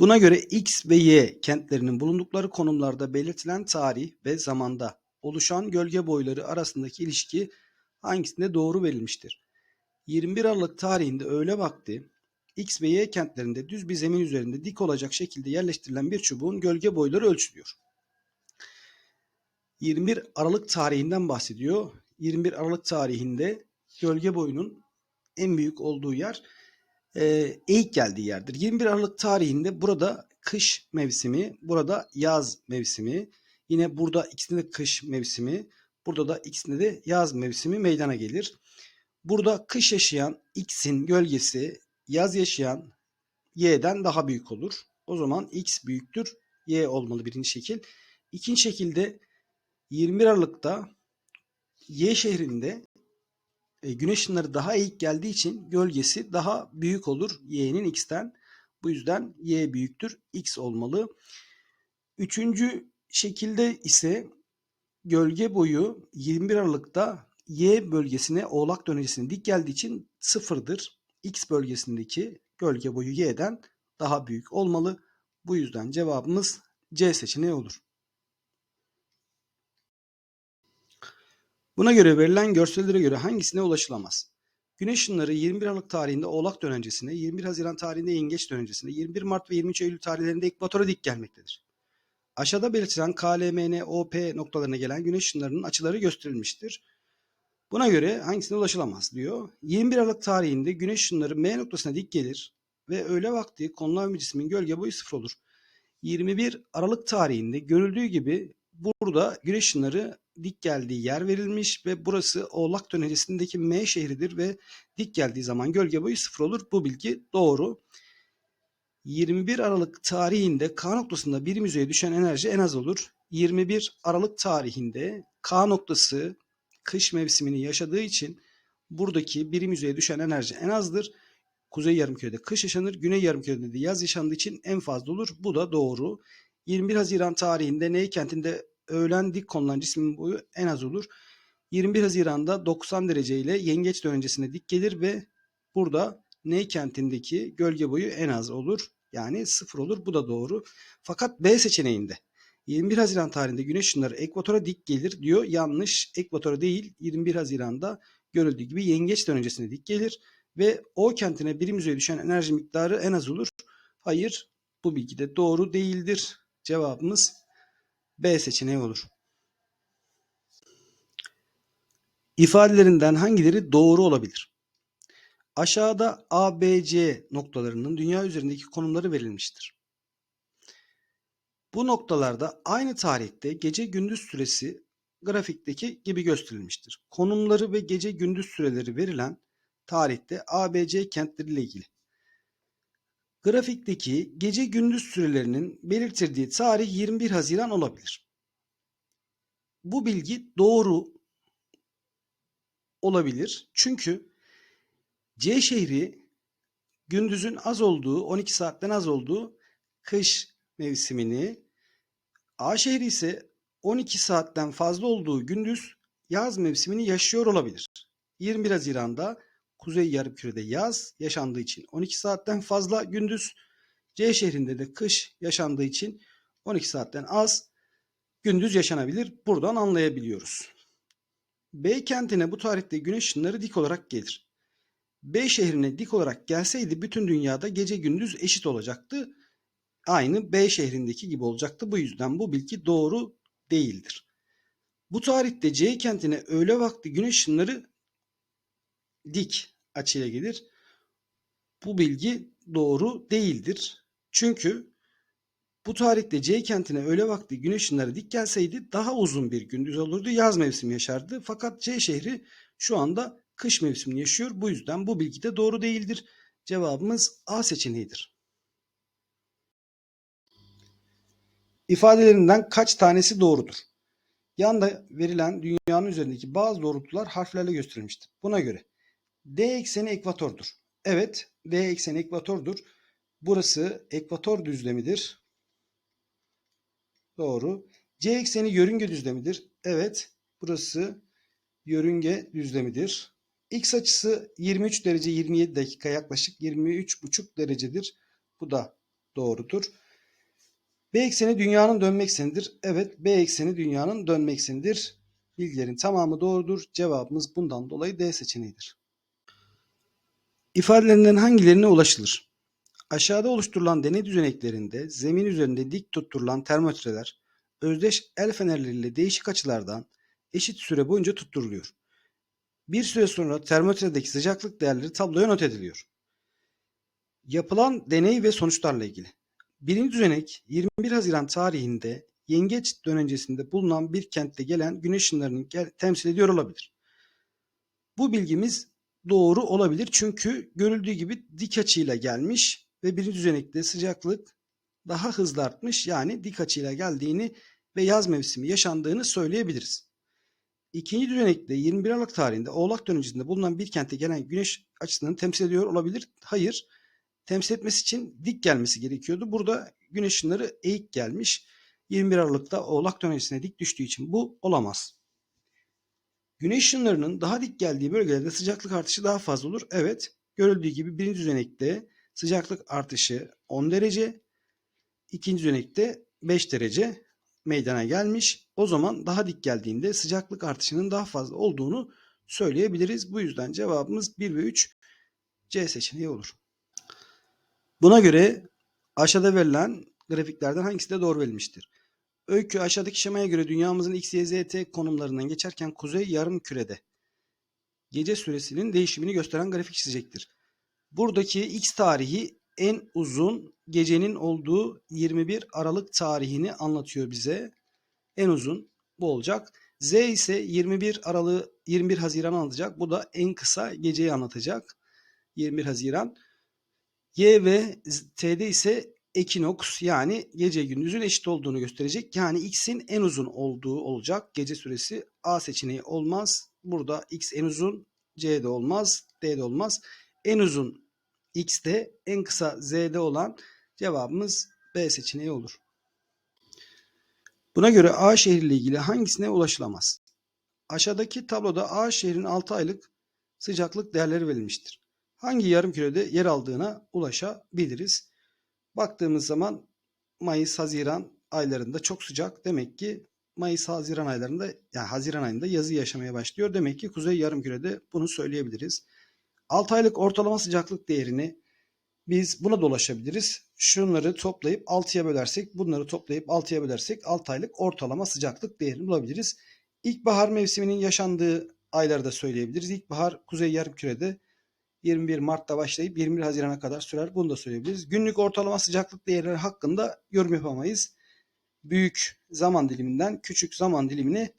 Buna göre X ve Y kentlerinin bulundukları konumlarda belirtilen tarih ve zamanda oluşan gölge boyları arasındaki ilişki hangisinde doğru verilmiştir? 21 Aralık tarihinde öğle vakti X ve Y kentlerinde düz bir zemin üzerinde dik olacak şekilde yerleştirilen bir çubuğun gölge boyları ölçülüyor. 21 Aralık tarihinden bahsediyor. 21 Aralık tarihinde gölge boyunun en büyük olduğu yer e, eğik geldiği yerdir. 21 Aralık tarihinde burada kış mevsimi, burada yaz mevsimi, yine burada ikisinde de kış mevsimi, burada da ikisinde de yaz mevsimi meydana gelir. Burada kış yaşayan X'in gölgesi yaz yaşayan Y'den daha büyük olur. O zaman X büyüktür. Y olmalı birinci şekil. İkinci şekilde 21 Aralık'ta Y şehrinde güneş ışınları daha eğik geldiği için gölgesi daha büyük olur Y'nin X'ten. Bu yüzden Y büyüktür. X olmalı. Üçüncü şekilde ise gölge boyu 21 Aralık'ta Y bölgesine oğlak dönecisine dik geldiği için sıfırdır. X bölgesindeki gölge boyu Y'den daha büyük olmalı. Bu yüzden cevabımız C seçeneği olur. Buna göre verilen görsellere göre hangisine ulaşılamaz? Güneş ışınları 21 Aralık tarihinde Oğlak dönencesine, 21 Haziran tarihinde Yengeç dönencesine, 21 Mart ve 23 Eylül tarihlerinde ekvatora dik gelmektedir. Aşağıda belirtilen KLMN, OP noktalarına gelen güneş ışınlarının açıları gösterilmiştir. Buna göre hangisine ulaşılamaz diyor. 21 Aralık tarihinde güneş ışınları M noktasına dik gelir ve öğle vakti konulan bir cismin gölge boyu sıfır olur. 21 Aralık tarihinde görüldüğü gibi burada güneş ışınları dik geldiği yer verilmiş ve burası Oğlak dönecisindeki M şehridir ve dik geldiği zaman gölge boyu sıfır olur. Bu bilgi doğru. 21 Aralık tarihinde K noktasında bir yüzeye düşen enerji en az olur. 21 Aralık tarihinde K noktası kış mevsimini yaşadığı için buradaki birim yüzeye düşen enerji en azdır. Kuzey yarımkürede kış yaşanır, güney yarımkürede de yaz yaşandığı için en fazla olur. Bu da doğru. 21 Haziran tarihinde Ney kentinde öğlen dik konulan cismin boyu en az olur. 21 Haziran'da 90 derece ile yengeç dönencesine dik gelir ve burada Ney kentindeki gölge boyu en az olur. Yani sıfır olur. Bu da doğru. Fakat B seçeneğinde 21 Haziran tarihinde güneş ışınları ekvatora dik gelir diyor. Yanlış. Ekvatora değil 21 Haziran'da görüldüğü gibi yengeç dönencesine dik gelir ve o kentine birim yüzeye düşen enerji miktarı en az olur. Hayır bu bilgi de doğru değildir. Cevabımız B seçeneği olur. İfadelerinden hangileri doğru olabilir? Aşağıda A, B, C noktalarının dünya üzerindeki konumları verilmiştir. Bu noktalarda aynı tarihte gece gündüz süresi grafikteki gibi gösterilmiştir. Konumları ve gece gündüz süreleri verilen tarihte ABC kentleriyle ilgili. Grafikteki gece gündüz sürelerinin belirtildiği tarih 21 Haziran olabilir. Bu bilgi doğru olabilir. Çünkü C şehri gündüzün az olduğu, 12 saatten az olduğu kış mevsimini, A şehri ise 12 saatten fazla olduğu gündüz yaz mevsimini yaşıyor olabilir. 21 Haziran'da Kuzey Yarımküre'de yaz yaşandığı için 12 saatten fazla gündüz, C şehrinde de kış yaşandığı için 12 saatten az gündüz yaşanabilir. Buradan anlayabiliyoruz. B kentine bu tarihte güneş ışınları dik olarak gelir. B şehrine dik olarak gelseydi bütün dünyada gece gündüz eşit olacaktı. Aynı B şehrindeki gibi olacaktı. Bu yüzden bu bilgi doğru değildir. Bu tarihte C kentine öğle vakti güneş ışınları dik açıyla gelir. Bu bilgi doğru değildir. Çünkü bu tarihte C kentine öğle vakti güneş ışınları dik gelseydi daha uzun bir gündüz olurdu. Yaz mevsimi yaşardı. Fakat C şehri şu anda kış mevsimini yaşıyor. Bu yüzden bu bilgi de doğru değildir. Cevabımız A seçeneğidir. İfadelerinden kaç tanesi doğrudur? Yanda verilen dünyanın üzerindeki bazı doğrultular harflerle gösterilmiştir. Buna göre D ekseni ekvatordur. Evet, D ekseni ekvatordur. Burası ekvator düzlemidir. Doğru. C ekseni yörünge düzlemidir. Evet, burası yörünge düzlemidir. X açısı 23 derece 27 dakika yaklaşık 23,5 derecedir. Bu da doğrudur. B ekseni dünyanın dönme eksenidir. Evet B ekseni dünyanın dönme eksenidir. Bilgilerin tamamı doğrudur. Cevabımız bundan dolayı D seçeneğidir. İfadelerinden hangilerine ulaşılır? Aşağıda oluşturulan deney düzeneklerinde zemin üzerinde dik tutturulan termometreler özdeş el fenerleriyle değişik açılardan eşit süre boyunca tutturuluyor. Bir süre sonra termometredeki sıcaklık değerleri tabloya not ediliyor. Yapılan deney ve sonuçlarla ilgili. Birinci düzenek 21 Haziran tarihinde yengeç dönencesinde bulunan bir kentte gelen güneş ışınlarını temsil ediyor olabilir. Bu bilgimiz doğru olabilir çünkü görüldüğü gibi dik açıyla gelmiş ve birinci düzenekte sıcaklık daha hızlı artmış yani dik açıyla geldiğini ve yaz mevsimi yaşandığını söyleyebiliriz. İkinci düzenekte 21 Aralık tarihinde Oğlak dönencesinde bulunan bir kente gelen güneş açısını temsil ediyor olabilir. Hayır. Temsil etmesi için dik gelmesi gerekiyordu. Burada güneş ışınları eğik gelmiş. 21 Aralık'ta Oğlak dönencesine dik düştüğü için bu olamaz. Güneş ışınlarının daha dik geldiği bölgelerde sıcaklık artışı daha fazla olur. Evet, görüldüğü gibi birinci düzenekte sıcaklık artışı 10 derece, ikinci düzenekte 5 derece meydana gelmiş. O zaman daha dik geldiğinde sıcaklık artışının daha fazla olduğunu söyleyebiliriz. Bu yüzden cevabımız 1 ve 3 C seçeneği olur. Buna göre aşağıda verilen grafiklerden hangisi de doğru verilmiştir? Öykü aşağıdaki şemaya göre dünyamızın X, Y, Z, T konumlarından geçerken kuzey yarım kürede gece süresinin değişimini gösteren grafik çizecektir. Buradaki X tarihi en uzun gecenin olduğu 21 Aralık tarihini anlatıyor bize. En uzun bu olacak. Z ise 21 Aralık 21 Haziran anlatacak. Bu da en kısa geceyi anlatacak. 21 Haziran. Y ve T'de ise ekinoks yani gece gündüzün eşit olduğunu gösterecek. Yani X'in en uzun olduğu olacak. Gece süresi A seçeneği olmaz. Burada X en uzun, C'de olmaz, D'de olmaz. En uzun X'de, en kısa Z'de olan cevabımız B seçeneği olur. Buna göre A şehriyle ilgili hangisine ulaşılamaz? Aşağıdaki tabloda A şehrin 6 aylık sıcaklık değerleri verilmiştir. Hangi yarım kürede yer aldığına ulaşabiliriz? Baktığımız zaman Mayıs, Haziran aylarında çok sıcak. Demek ki Mayıs, Haziran aylarında yani Haziran ayında yazı yaşamaya başlıyor. Demek ki kuzey yarımkürede bunu söyleyebiliriz. 6 aylık ortalama sıcaklık değerini biz buna dolaşabiliriz. Şunları toplayıp 6'ya bölersek, bunları toplayıp 6'ya bölersek 6 aylık ortalama sıcaklık değerini bulabiliriz. İlkbahar mevsiminin yaşandığı ayları da söyleyebiliriz. İlkbahar kuzey yarımkürede 21 Mart'ta başlayıp 21 Haziran'a kadar sürer. Bunu da söyleyebiliriz. Günlük ortalama sıcaklık değerleri hakkında yorum yapamayız. Büyük zaman diliminden küçük zaman dilimine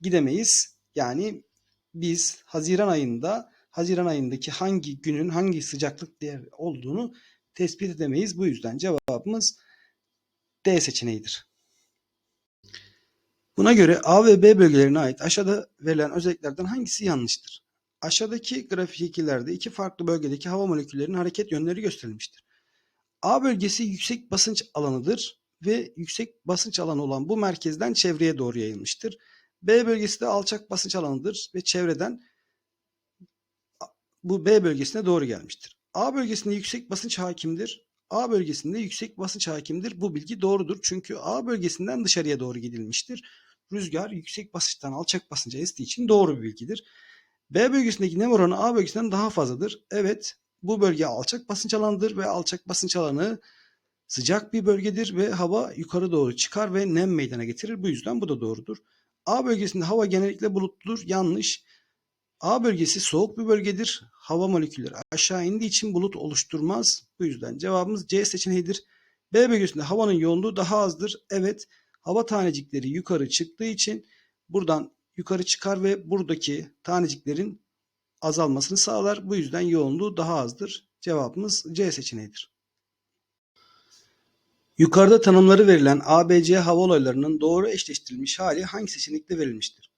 gidemeyiz. Yani biz Haziran ayında Haziran ayındaki hangi günün hangi sıcaklık değeri olduğunu tespit edemeyiz. Bu yüzden cevabımız D seçeneğidir. Buna göre A ve B bölgelerine ait aşağıda verilen özelliklerden hangisi yanlıştır? Aşağıdaki grafiklerde iki farklı bölgedeki hava moleküllerinin hareket yönleri gösterilmiştir. A bölgesi yüksek basınç alanıdır ve yüksek basınç alanı olan bu merkezden çevreye doğru yayılmıştır. B bölgesi de alçak basınç alanıdır ve çevreden bu B bölgesine doğru gelmiştir. A bölgesinde yüksek basınç hakimdir. A bölgesinde yüksek basınç hakimdir. Bu bilgi doğrudur. Çünkü A bölgesinden dışarıya doğru gidilmiştir. Rüzgar yüksek basınçtan alçak basınca estiği için doğru bir bilgidir. B bölgesindeki nem oranı A bölgesinden daha fazladır. Evet bu bölge alçak basınç alanıdır ve alçak basınç alanı sıcak bir bölgedir ve hava yukarı doğru çıkar ve nem meydana getirir. Bu yüzden bu da doğrudur. A bölgesinde hava genellikle bulutludur. Yanlış. A bölgesi soğuk bir bölgedir. Hava molekülleri aşağı indiği için bulut oluşturmaz. Bu yüzden cevabımız C seçeneğidir. B bölgesinde havanın yoğunluğu daha azdır. Evet, hava tanecikleri yukarı çıktığı için buradan yukarı çıkar ve buradaki taneciklerin azalmasını sağlar. Bu yüzden yoğunluğu daha azdır. Cevabımız C seçeneğidir. Yukarıda tanımları verilen ABC hava olaylarının doğru eşleştirilmiş hali hangi seçenekte verilmiştir?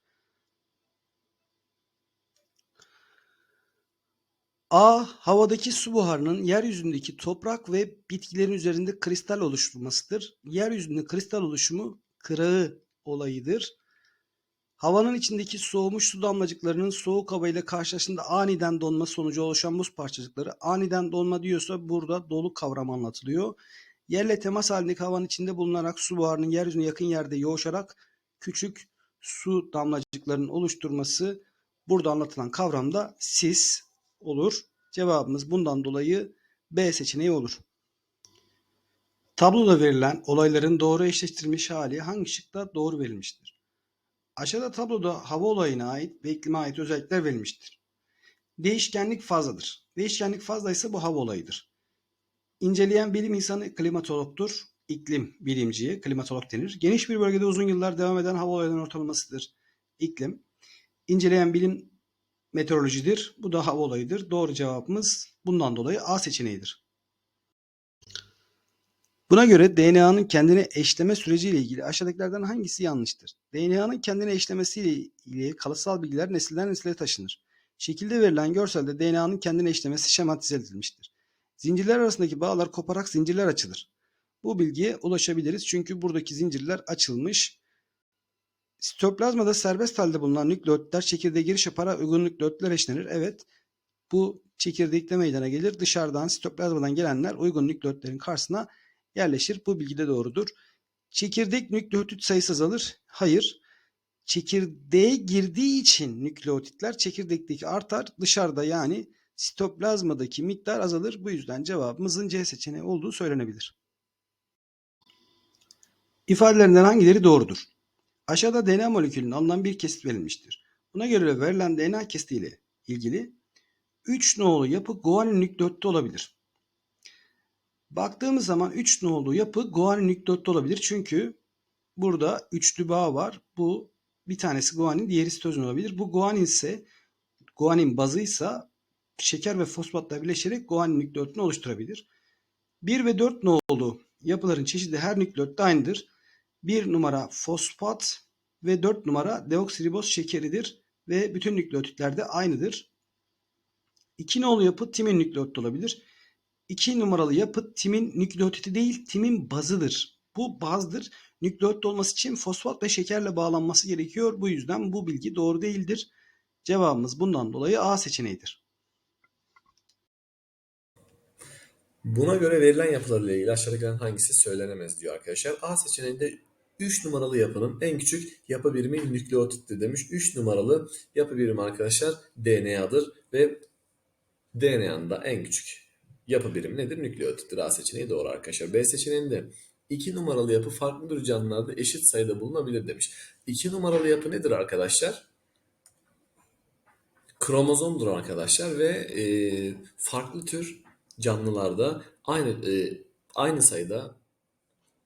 A. Havadaki su buharının yeryüzündeki toprak ve bitkilerin üzerinde kristal oluşturmasıdır. Yeryüzünde kristal oluşumu kırağı olayıdır. Havanın içindeki soğumuş su damlacıklarının soğuk hava ile karşılaştığında aniden donma sonucu oluşan buz parçacıkları. Aniden donma diyorsa burada dolu kavramı anlatılıyor. Yerle temas halindeki havanın içinde bulunarak su buharının yeryüzüne yakın yerde yoğuşarak küçük su damlacıklarının oluşturması burada anlatılan kavramda sis olur. Cevabımız bundan dolayı B seçeneği olur. Tabloda verilen olayların doğru eşleştirilmiş hali hangi şıkta doğru verilmiştir? Aşağıda tabloda hava olayına ait ve iklime ait özellikler verilmiştir. Değişkenlik fazladır. Değişkenlik fazlaysa bu hava olayıdır. İnceleyen bilim insanı klimatologtur. İklim bilimciye klimatolog denir. Geniş bir bölgede uzun yıllar devam eden hava olaylarının ortalamasıdır. İklim. İnceleyen bilim meteorolojidir. Bu da hava olayıdır. Doğru cevabımız bundan dolayı A seçeneğidir. Buna göre DNA'nın kendine eşleme süreciyle ilgili aşağıdakilerden hangisi yanlıştır? DNA'nın kendine eşlemesiyle ilgili kalıtsal bilgiler nesilden nesile taşınır. Şekilde verilen görselde DNA'nın kendine eşlemesi şematize edilmiştir. Zincirler arasındaki bağlar koparak zincirler açılır. Bu bilgiye ulaşabiliriz çünkü buradaki zincirler açılmış. Sitoplazmada serbest halde bulunan nükleotitler çekirdeğe giriş yaparak uygun nükleotitler eşlenir. Evet, bu çekirdekte meydana gelir. Dışarıdan sitoplazmadan gelenler uygun nükleotitlerin karşısına yerleşir. Bu bilgi de doğrudur. Çekirdek nükleotit sayısı azalır. Hayır. Çekirdeğe girdiği için nükleotitler çekirdekteki artar. Dışarıda yani sitoplazmadaki miktar azalır. Bu yüzden cevabımızın C seçeneği olduğu söylenebilir. İfadelerinden hangileri doğrudur? Aşağıda DNA molekülünün alınan bir kesit verilmiştir. Buna göre verilen DNA kesitiyle ilgili 3 nolu yapı guanin nükleotidi olabilir. Baktığımız zaman 3 nolu yapı guanin nükleotidi olabilir. Çünkü burada üçlü bağ var. Bu bir tanesi guanin, diğeri sitozin olabilir. Bu guanin ise guanin bazıysa şeker ve fosfatla birleşerek guanin nükleotidini oluşturabilir. 1 ve 4 nolu yapıların çeşidi her nükleotitte aynıdır. 1 numara fosfat ve 4 numara deoksiriboz şekeridir ve bütün nükleotitlerde aynıdır. 2 nolu yapı timin nükleotidi olabilir. 2 numaralı yapı timin nükleotidi değil, timin bazıdır. Bu bazdır. Nükleotit olması için fosfat ve şekerle bağlanması gerekiyor. Bu yüzden bu bilgi doğru değildir. Cevabımız bundan dolayı A seçeneğidir. Buna göre verilen yapılarla ilgili aşağıdakilerden hangisi söylenemez diyor arkadaşlar. A seçeneğinde 3 numaralı yapının en küçük yapı birimi nükleotittir demiş. 3 numaralı yapı birimi arkadaşlar DNA'dır ve DNA'nın da en küçük yapı birimi nedir? Nükleotittir. A seçeneği doğru arkadaşlar. B seçeneğinde 2 numaralı yapı farklı tür canlılarda eşit sayıda bulunabilir demiş. 2 numaralı yapı nedir arkadaşlar? Kromozomdur arkadaşlar ve e, farklı tür canlılarda aynı e, aynı sayıda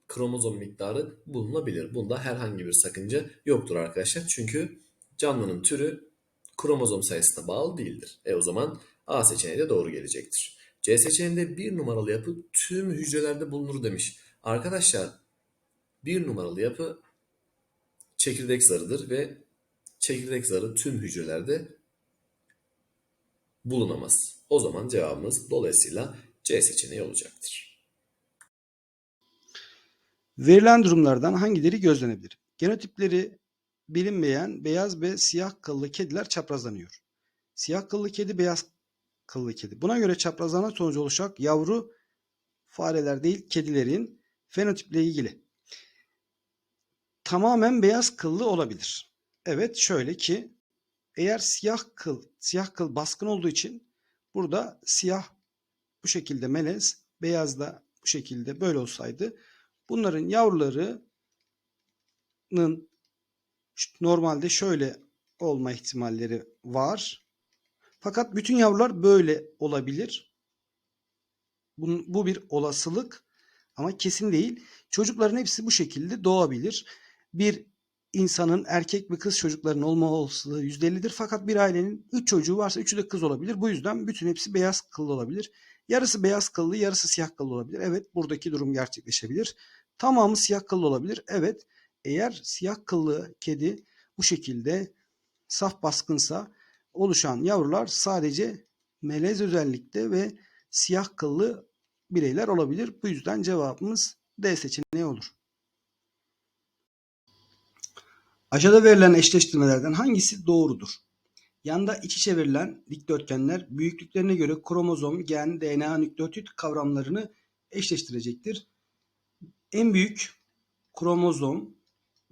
kromozom miktarı bulunabilir. Bunda herhangi bir sakınca yoktur arkadaşlar. Çünkü canlının türü kromozom sayısına bağlı değildir. E o zaman A seçeneği de doğru gelecektir. C seçeneğinde bir numaralı yapı tüm hücrelerde bulunur demiş. Arkadaşlar bir numaralı yapı çekirdek zarıdır ve çekirdek zarı tüm hücrelerde bulunamaz. O zaman cevabımız dolayısıyla C seçeneği olacaktır. Verilen durumlardan hangileri gözlenebilir? Genotipleri bilinmeyen beyaz ve siyah kıllı kediler çaprazlanıyor. Siyah kıllı kedi, beyaz kıllı kedi. Buna göre çaprazlama sonucu oluşacak yavru fareler değil kedilerin fenotiple ilgili. Tamamen beyaz kıllı olabilir. Evet şöyle ki eğer siyah kıl siyah kıl baskın olduğu için burada siyah bu şekilde melez, beyaz da bu şekilde böyle olsaydı bunların yavrularının normalde şöyle olma ihtimalleri var. Fakat bütün yavrular böyle olabilir. Bu, bu bir olasılık ama kesin değil. Çocukların hepsi bu şekilde doğabilir. Bir insanın erkek ve kız çocukların olma olasılığı %50'dir. Fakat bir ailenin 3 çocuğu varsa 3'ü de kız olabilir. Bu yüzden bütün hepsi beyaz kıllı olabilir. Yarısı beyaz kıllı, yarısı siyah kıllı olabilir. Evet, buradaki durum gerçekleşebilir. Tamamı siyah kıllı olabilir. Evet, eğer siyah kıllı kedi bu şekilde saf baskınsa oluşan yavrular sadece melez özellikte ve siyah kıllı bireyler olabilir. Bu yüzden cevabımız D seçeneği olur. Aşağıda verilen eşleştirmelerden hangisi doğrudur? Yanda iç içe verilen dikdörtgenler büyüklüklerine göre kromozom, gen, DNA, nükleotit kavramlarını eşleştirecektir. en büyük kromozom,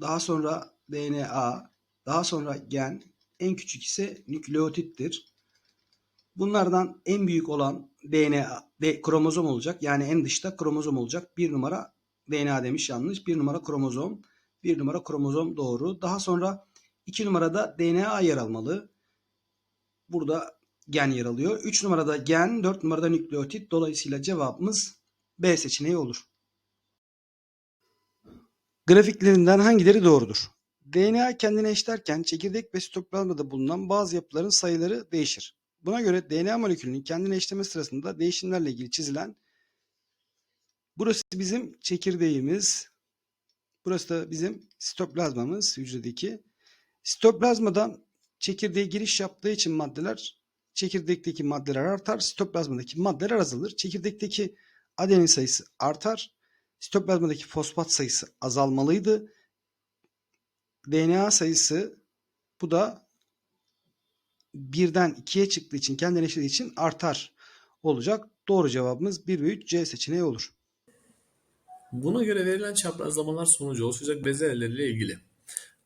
daha sonra DNA, daha sonra gen, en küçük ise nükleotittir. Bunlardan en büyük olan DNA, de, kromozom olacak. Yani en dışta kromozom olacak. Bir numara DNA demiş yanlış. Bir numara kromozom. Bir numara kromozom doğru. Daha sonra iki numarada DNA yer almalı. Burada gen yer alıyor. 3 numarada gen, 4 numarada nükleotit. Dolayısıyla cevabımız B seçeneği olur. Grafiklerinden hangileri doğrudur? DNA kendine eşlerken çekirdek ve sitoplazmada bulunan bazı yapıların sayıları değişir. Buna göre DNA molekülünün kendine eşleme sırasında değişimlerle ilgili çizilen burası bizim çekirdeğimiz. Burası da bizim sitoplazmamız hücredeki. Sitoplazmadan çekirdeğe giriş yaptığı için maddeler çekirdekteki maddeler artar, sitoplazmadaki maddeler azalır. Çekirdekteki adenin sayısı artar, sitoplazmadaki fosfat sayısı azalmalıydı. DNA sayısı bu da birden ikiye çıktığı için eşlediği için artar olacak. Doğru cevabımız 1 ve 3 C seçeneği olur. Buna göre verilen çaprazlamalar sonucu oluşacak bezelyeleriyle ilgili.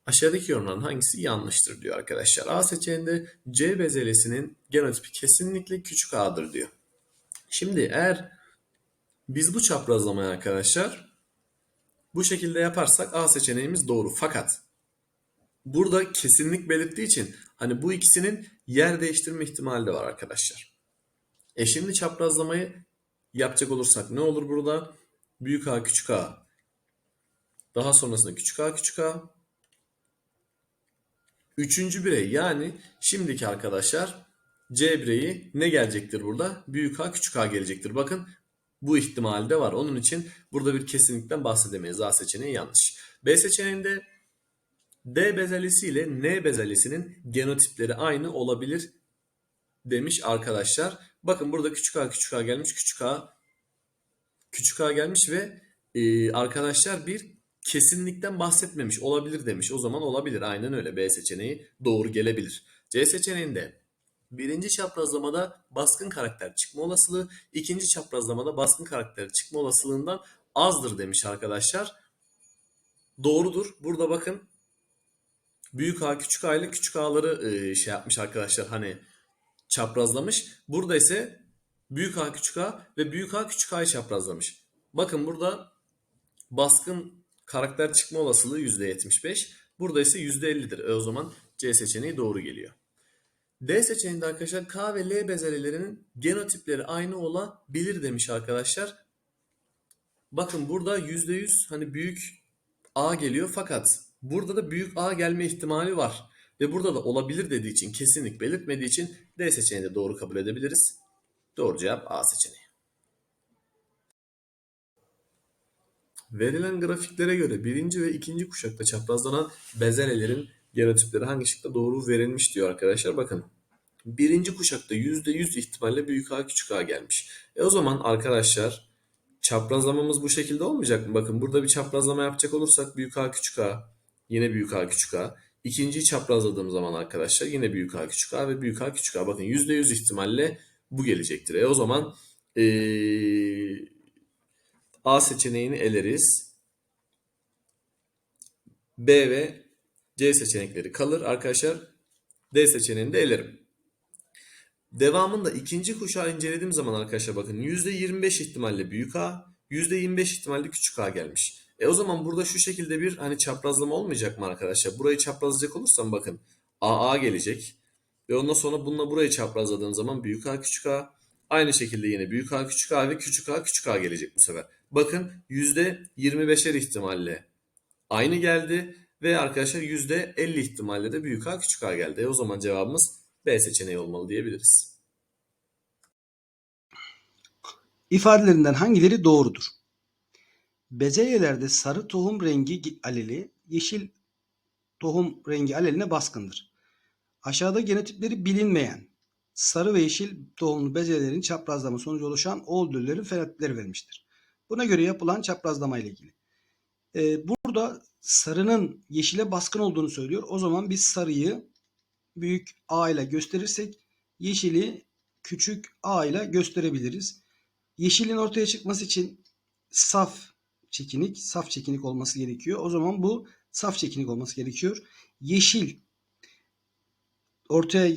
Aşağıdaki yorumların hangisi yanlıştır diyor arkadaşlar. A seçeneğinde C bezelyesinin genotipi kesinlikle küçük a'dır diyor. Şimdi eğer biz bu çaprazlamayı arkadaşlar bu şekilde yaparsak A seçeneğimiz doğru. Fakat burada kesinlik belirttiği için hani bu ikisinin yer değiştirme ihtimali de var arkadaşlar. E şimdi çaprazlamayı yapacak olursak ne olur burada? Büyük A küçük A. Daha sonrasında küçük A küçük A. Üçüncü birey yani şimdiki arkadaşlar C bireyi ne gelecektir burada? Büyük A küçük A gelecektir. Bakın bu ihtimal de var. Onun için burada bir kesinlikten bahsedemeyiz. A seçeneği yanlış. B seçeneğinde D bezelyesi ile N bezelyesinin genotipleri aynı olabilir demiş arkadaşlar. Bakın burada küçük a küçük a gelmiş. Küçük a küçük a gelmiş ve e, arkadaşlar bir kesinlikten bahsetmemiş. Olabilir demiş. O zaman olabilir. Aynen öyle. B seçeneği doğru gelebilir. C seçeneğinde birinci çaprazlamada baskın karakter çıkma olasılığı, ikinci çaprazlamada baskın karakter çıkma olasılığından azdır demiş arkadaşlar. Doğrudur. Burada bakın büyük A küçük A ile küçük A'ları e, şey yapmış arkadaşlar hani çaprazlamış. Burada ise büyük A küçük A ve büyük A küçük A'yı çaprazlamış. Bakın burada baskın karakter çıkma olasılığı %75. Burada ise %50'dir. E o zaman C seçeneği doğru geliyor. D seçeneğinde arkadaşlar K ve L bezelyelerinin genotipleri aynı olabilir demiş arkadaşlar. Bakın burada %100 hani büyük A geliyor fakat burada da büyük A gelme ihtimali var. Ve burada da olabilir dediği için kesinlik belirtmediği için D seçeneğini de doğru kabul edebiliriz. Doğru cevap A seçeneği. Verilen grafiklere göre birinci ve ikinci kuşakta çaprazlanan bezelyelerin genotipleri hangi şıkta doğru verilmiş diyor arkadaşlar. Bakın birinci kuşakta %100 ihtimalle büyük A küçük A gelmiş. E o zaman arkadaşlar çaprazlamamız bu şekilde olmayacak mı? Bakın burada bir çaprazlama yapacak olursak büyük A küçük A yine büyük A küçük A. İkinciyi çaprazladığım zaman arkadaşlar yine büyük A küçük A ve büyük A küçük A. Bakın %100 ihtimalle bu gelecektir. E o zaman ee, A seçeneğini eleriz. B ve C seçenekleri kalır arkadaşlar. D seçeneğini de elerim. Devamında ikinci kuşağı incelediğim zaman arkadaşlar bakın %25 ihtimalle büyük A, %25 ihtimalle küçük A gelmiş. E o zaman burada şu şekilde bir hani çaprazlama olmayacak mı arkadaşlar? Burayı çaprazlayacak olursam bakın AA gelecek. Ve ondan sonra bununla burayı çaprazladığım zaman büyük A küçük A. Aynı şekilde yine büyük A küçük A ve küçük A küçük A gelecek bu sefer. Bakın %25'er ihtimalle aynı geldi. Ve arkadaşlar %50 ihtimalle de büyük A küçük A geldi. E o zaman cevabımız B seçeneği olmalı diyebiliriz. İfadelerinden hangileri doğrudur? Bezelyelerde sarı tohum rengi aleli, yeşil tohum rengi aleline baskındır. Aşağıda genotipleri bilinmeyen sarı ve yeşil tohumlu bezelyelerin çaprazlama sonucu oluşan oğul fenotipleri verilmiştir. Buna göre yapılan çaprazlama ile ilgili. Ee, burada sarının yeşile baskın olduğunu söylüyor. O zaman biz sarıyı büyük A ile gösterirsek yeşili küçük a ile gösterebiliriz. Yeşilin ortaya çıkması için saf çekinik, saf çekinik olması gerekiyor. O zaman bu saf çekinik olması gerekiyor. Yeşil ortaya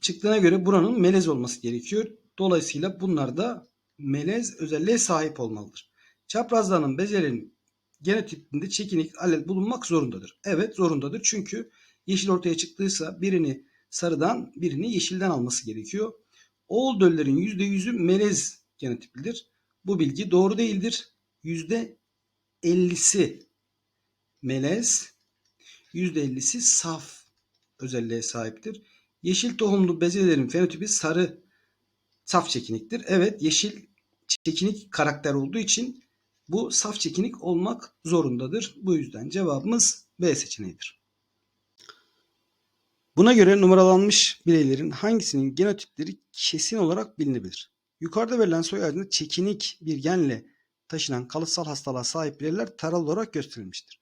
çıktığına göre buranın melez olması gerekiyor. Dolayısıyla bunlar da melez özelliğe sahip olmalıdır. Çaprazlarının bezelerinin genotipinde çekinik allel bulunmak zorundadır. Evet zorundadır çünkü yeşil ortaya çıktıysa birini sarıdan birini yeşilden alması gerekiyor. Oğul döllerin %100'ü melez genotiplidir. Bu bilgi doğru değildir. %50'si melez, %50'si saf özelliğe sahiptir. Yeşil tohumlu bezelerin fenotipi sarı saf çekiniktir. Evet yeşil çekinik karakter olduğu için bu saf çekinik olmak zorundadır. Bu yüzden cevabımız B seçeneğidir. Buna göre numaralanmış bireylerin hangisinin genotipleri kesin olarak bilinebilir? Yukarıda verilen soy ağacında çekinik bir genle taşınan kalıtsal hastalığa sahip bireyler taralı olarak gösterilmiştir.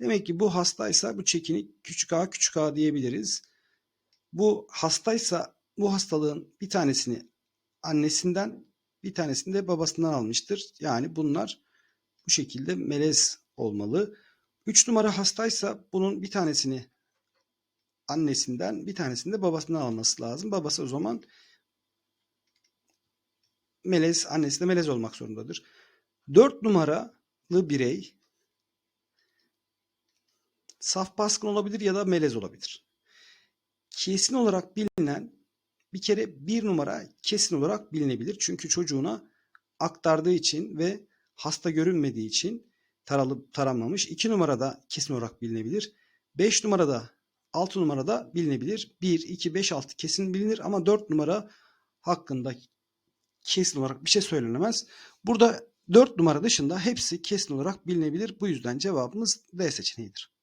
Demek ki bu hastaysa bu çekinik küçük a küçük a diyebiliriz. Bu hastaysa bu hastalığın bir tanesini annesinden bir tanesini de babasından almıştır. Yani bunlar bu şekilde melez olmalı. 3 numara hastaysa bunun bir tanesini annesinden bir tanesini de babasından alması lazım. Babası o zaman melez, annesi de melez olmak zorundadır. 4 numaralı birey saf baskın olabilir ya da melez olabilir. Kesin olarak bilinen bir kere bir numara kesin olarak bilinebilir. Çünkü çocuğuna aktardığı için ve hasta görünmediği için taralı taranmamış. 2 numarada kesin olarak bilinebilir. 5 numarada 6 numarada bilinebilir. 1, 2, 5, 6 kesin bilinir ama 4 numara hakkında kesin olarak bir şey söylenemez. Burada 4 numara dışında hepsi kesin olarak bilinebilir. Bu yüzden cevabımız D seçeneğidir.